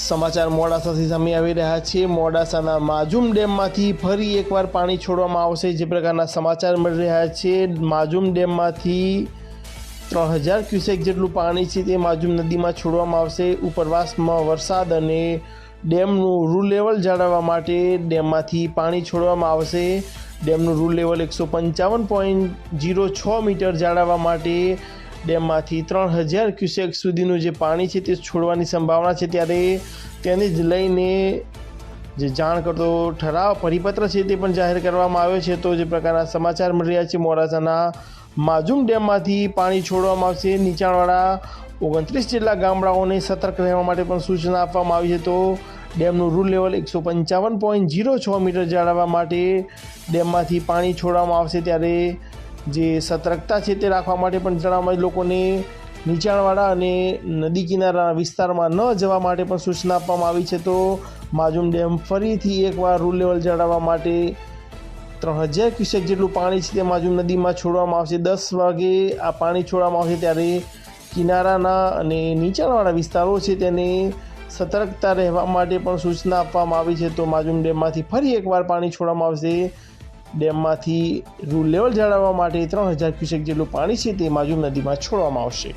સમાચાર મોડાસાથી સામે આવી રહ્યા છે. મોડાસાના માજુમ ડેમમાંથી ફરી એકવાર પાણી છોડવામાં આવશે. જે પ્રકારના સમાચાર મળી રહ્યા છે, માજુમ ડેમમાંથી ત્રણ હજાર ક્યુસેક જેટલું પાણી છે તે માજુમ નદીમાં છોડવામાં આવશે. ઉપરવાસમાં વરસાદ અને ડેમનું રૂ લેવલ જાળવવા માટે ડેમમાંથી પાણી છોડવામાં આવશે. ડેમનું રૂ લેવલ એકસો પંચાવન પોઈન્ટ જીરો છ મીટર જાળવવા માટે ડેમમાંથી ત્રણ હજાર ક્યુસેક સુધીનું જે પાણી છે તે છોડવાની સંભાવના છે ત્યારે તેને જ લઈને જે જાણ કરતો ઠરાવ પરિપત્ર છે તે પણ જાહેર કરવામાં આવ્યો છે. તો જે પ્રકારના સમાચાર મળી રહ્યા છે, મોડાસાના માજુમ ડેમમાંથી પાણી છોડવામાં આવશે. નીચાણવાળા ઓગણત્રીસ જેટલા ગામડાઓને સતર્ક રહેવા માટે પણ સૂચના આપવામાં આવી છે. તો ડેમનું રૂલ લેવલ એકસો પંચાવન પોઈન્ટ જીરો છ મીટર જાળવવા માટે ડેમમાંથી પાણી છોડવામાં આવશે ત્યારે જે સતર્કતા છે તે રાખવા માટે પણ જણાવવામાં લોકોને નીચાણવાળા અને નદી કિનારા વિસ્તારમાં ન જવા માટે પણ સૂચના આપવામાં આવી છે. તો માજુમ ડેમ ફરીથી એકવાર રૂલ લેવલ જાળવવા માટે ત્રણ હજાર ક્યુસેક જેટલું પાણી છે તે માજુમ નદીમાં છોડવામાં આવશે. દસ વાગે આ પાણી છોડવામાં આવશે ત્યારે કિનારાના અને નીચાણવાળા વિસ્તારો છે તેને સતર્કતા રહેવા માટે પણ સૂચના આપવામાં આવી છે. તો માજુમ ડેમમાંથી ફરી એકવાર પાણી છોડવામાં આવશે. ડેમમાંથી રૂલ લેવલ જાળવવા માટે ત્રણ હજાર ક્યુસેક જેટલું પાણી છે તે માજુમ નદીમાં છોડવામાં આવશે.